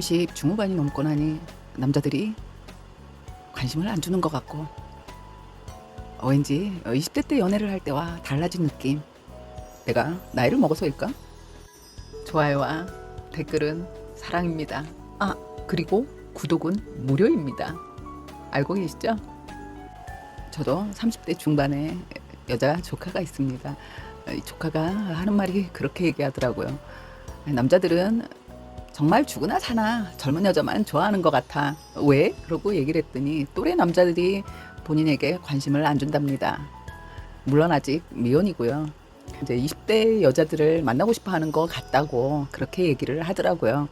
30 중후반이 넘고 나니 남자들이 관심을 안 주는 것 같고 어, 왠지 20대 때 연애를 할 때와 달라진 느낌. 내가 나이를 먹어서일까? 좋아요와 댓글은 사랑입니다. 아, 그리고 구독은 무료입니다. 알고 계시죠? 저도 30대 중반에 여자 조카가 있습니다. 이 조카가 하는 말이 그렇게 얘기하더라고요. 남자들은 정말 죽으나 사나 젊은 여자만 좋아하는 것 같아. 왜? 그러고 얘기를 했더니 또래 남자들이 본인에게 관심을 안 준답니다. 물론 아직 미혼이고요. 이제 20대 여자들을 만나고 싶어 하는 것 같다고 그렇게 얘기를 하더라고요.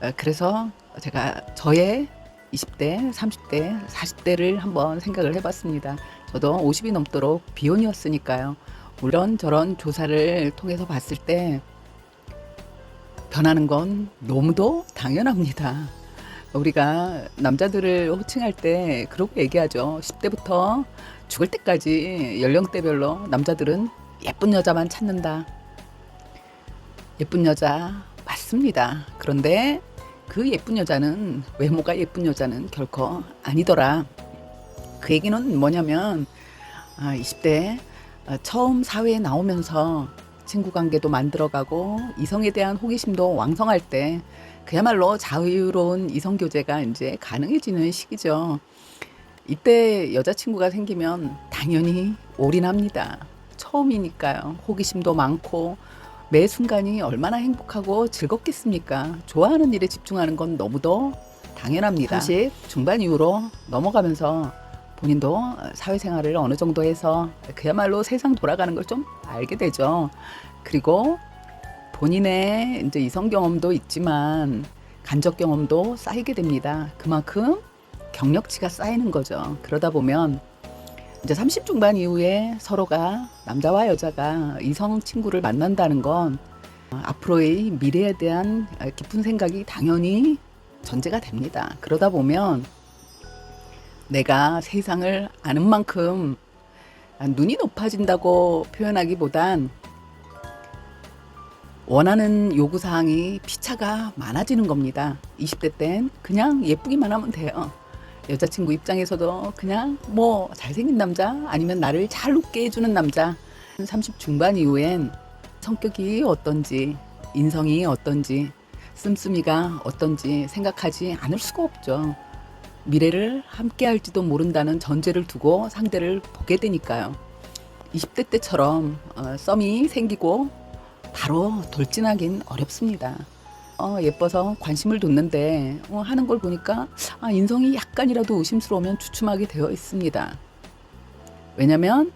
어, 그래서 제가 저의 20대, 30대, 40대를 한번 생각을 해봤습니다. 저도 50이 넘도록 비혼이었으니까요. 물론 저런 조사를 통해서 봤을 때 변하는 건 너무도 당연합니다. 우리가 남자들을 호칭할 때 그러고 얘기하죠. 10대부터 죽을 때까지 연령대별로 남자들은 예쁜 여자만 찾는다. 예쁜 여자 맞습니다. 그런데 그 예쁜 여자는 외모가 예쁜 여자는 결코 아니더라. 그 얘기는 뭐냐면 아, 20대 어, 처음 사회에 나오면서 친구 관계도 만들어가고 이성에 대한 호기심도 왕성할 때 그야말로 자유로운 이성 교제가 이제 가능해지는 시기죠. 이때 여자친구가 생기면 당연히 올인합니다. 처음이니까요. 호기심도 많고 매 순간이 얼마나 행복하고 즐겁겠습니까? 좋아하는 일에 집중하는 건 너무도 당연합니다. 30 중반 이후로 넘어가면서 본인도 사회생활을 어느 정도 해서 그야말로 세상 돌아가는 걸 좀 알게 되죠. 그리고 본인의 이제 이성 경험도 있지만 간접 경험도 쌓이게 됩니다. 그만큼 경력치가 쌓이는 거죠. 그러다 보면 이제 30 중반 이후에 서로가 남자와 여자가 이성 친구를 만난다는 건 앞으로의 미래에 대한 깊은 생각이 당연히 전제가 됩니다. 그러다 보면 내가 세상을 아는 만큼 눈이 높아진다고 표현하기보단 원하는 요구 사항이 피차가 많아지는 겁니다. 20대 땐 그냥 예쁘기만 하면 돼요. 여자친구 입장에서도 그냥 뭐 잘생긴 남자 아니면 나를 잘 웃게 해주는 남자 30 중반 이후엔 성격이 어떤지 인성이 어떤지 씀씀이가 어떤지 생각하지 않을 수가 없죠. 미래를 함께 할지도 모른다는 전제를 두고 상대를 보게 되니까요. 20대 때처럼 어, 썸이 생기고 바로 돌진하긴 어렵습니다. 어, 예뻐서 관심을 뒀는데 어, 하는 걸 보니까 아, 인성이 약간이라도 의심스러우면 주춤하게 되어 있습니다. 왜냐면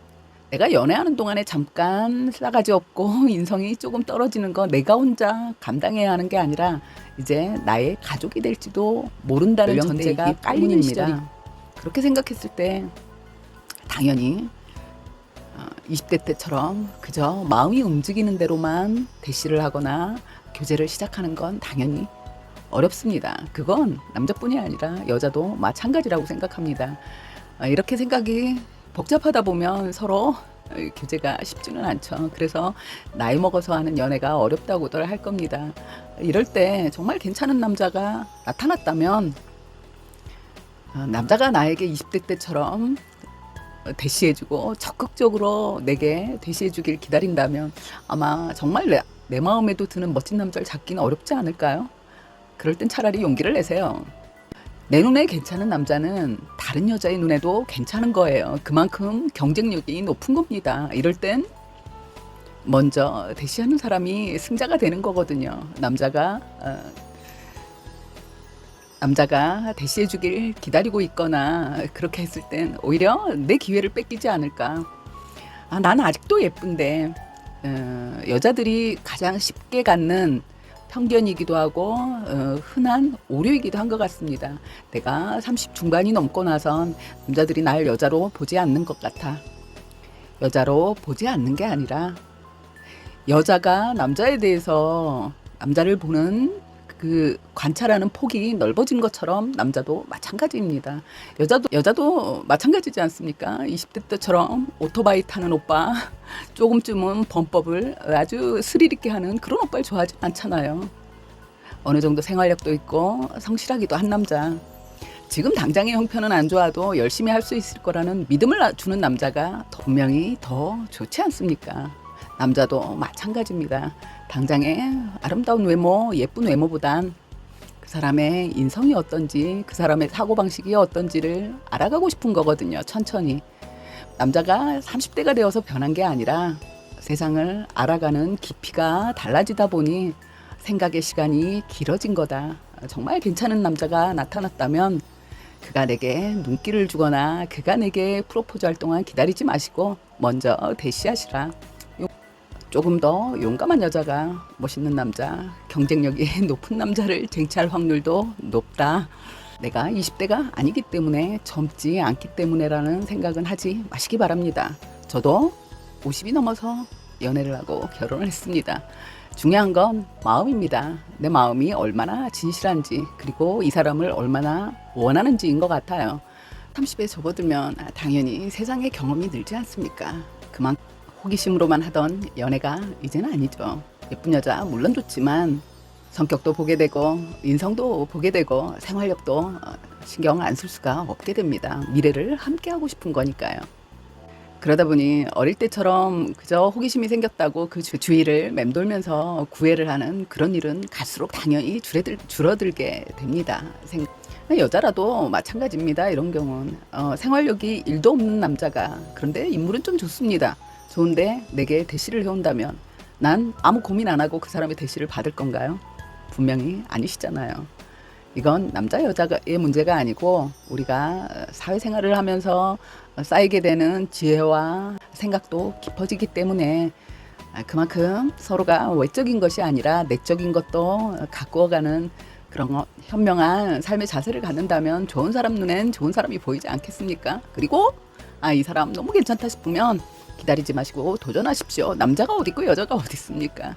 내가 연애하는 동안에 잠깐 싸가지 없고 인성이 조금 떨어지는 거 내가 혼자 감당해야 하는 게 아니라 이제 나의 가족이 될지도 모른다는 전제가 깔리는 시절입니다. 그렇게 생각했을 때 당연히 20대 때처럼 그저 마음이 움직이는 대로만 대시를 하거나 교제를 시작하는 건 당연히 어렵습니다. 그건 남자뿐이 아니라 여자도 마찬가지라고 생각합니다. 아, 이렇게 생각이 복잡하다 보면 서로 교제가 쉽지는 않죠. 그래서 나이 먹어서 하는 연애가 어렵다고들 할 겁니다. 이럴 때 정말 괜찮은 남자가 나타났다면 아, 남자가 나에게 20대 때처럼 대시해주고 적극적으로 내게 대시해주길 기다린다면 아마 정말 내, 내 마음에도 드는 멋진 남자를 찾기는 어렵지 않을까요? 그럴 땐 차라리 용기를 내세요. 내 눈에 괜찮은 남자는 다른 여자의 눈에도 괜찮은 거예요. 그만큼 경쟁력이 높은 겁니다. 이럴 땐 먼저 대시하는 사람이 승자가 되는 거거든요. 남자가 어, 남자가 대시해 주길 기다리고 있거나 그렇게 했을 땐 오히려 내 기회를 뺏기지 않을까. 아, 나는 아직도 예쁜데 어, 여자들이 가장 쉽게 갖는 편견이기도 하고 어, 흔한 오류이기도 한 것 같습니다. 내가 30 중반이 넘고 나선 남자들이 날 여자로 보지 않는 것 같아. 여자로 보지 않는 게 아니라 여자가 남자에 대해서 남자를 보는 그 관찰하는 폭이 넓어진 것처럼 남자도 마찬가지입니다. 여자도 여자도 마찬가지지 않습니까? 20대 때처럼 오토바이 타는 오빠 조금쯤은 범법을 아주 스릴 있게 하는 그런 오빠를 좋아하지 않잖아요. 어느 정도 생활력도 있고 성실하기도 한 남자. 지금 당장의 형편은 안 좋아도 열심히 할 수 있을 거라는 믿음을 나- 주는 남자가 분명히 더 좋지 않습니까? 남자도 마찬가지입니다. 당장의 아름다운 외모, 예쁜 외모보단 그 사람의 인성이 어떤지, 그 사람의 사고방식이 어떤지를 알아가고 싶은 거거든요. 천천히. 남자가 30대가 되어서 변한 게 아니라 세상을 알아가는 깊이가 달라지다 보니 생각의 시간이 길어진 거다. 정말 괜찮은 남자가 나타났다면 그가 내게 눈길을 주거나 그가 내게 프로포즈 할 동안 기다리지 마시고 먼저 대시하시라. 요- 조금 더 용감한 여자가 멋있는 남자, 경쟁력이 높은 남자를 쟁취할 확률도 높다. 내가 20대가 아니기 때문에 젊지 않기 때문에라는 생각은 하지 마시기 바랍니다. 저도 50이 넘어서 연애를 하고 결혼을 했습니다. 중요한 건 마음입니다. 내 마음이 얼마나 진실한지 그리고 이 사람을 얼마나 원하는지인 것 같아요. 30에 접어들면 아, 당연히 세상의 경험이 늘지 않습니까? 그만 호기심으로만 하던 연애가 이제는 아니죠. 예쁜 여자 물론 좋지만 성격도 보게 되고 인성도 보게 되고 생활력도 어, 신경 안 쓸 수가 없게 됩니다. 미래를 함께 하고 싶은 거니까요. 그러다 보니 어릴 때처럼 그저 호기심이 생겼다고 그 주- 주위를 맴돌면서 구애를 하는 그런 일은 갈수록 당연히 줄어들, 줄어들게 됩니다. 생- 여자라도 마찬가지입니다. 이런 경우는 어, 생활력이 일도 없는 남자가 그런데 인물은 좀 좋습니다. 좋은데 내게 대시를 해온다면 난 아무 고민 안 하고 그 사람의 대시를 받을 건가요? 분명히 아니시잖아요. 이건 남자 여자의 문제가 아니고 우리가 사회생활을 하면서 쌓이게 되는 지혜와 생각도 깊어지기 때문에 아, 그만큼 서로가 외적인 것이 아니라 내적인 것도 가꾸어가는 그런 거, 현명한 삶의 자세를 갖는다면 좋은 사람 눈엔 좋은 사람이 보이지 않겠습니까? 그리고 아 이 사람 너무 괜찮다 싶으면 기다리지 마시고 도전하십시오. 남자가 어디 있고 여자가 어디 있습니까?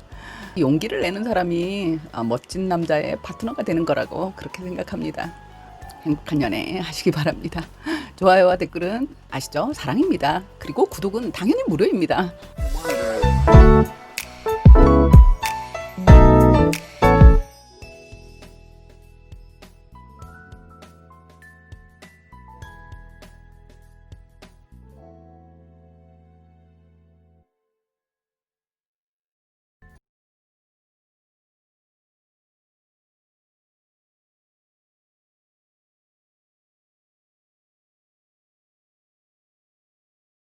용기를 내는 사람이 아, 멋진 남자의 파트너가 되는 거라고 그렇게 생각합니다. 행복한 연애 하시기 바랍니다. 좋아요와 댓글은 아시죠? 사랑입니다. 그리고 구독은 당연히 무료입니다.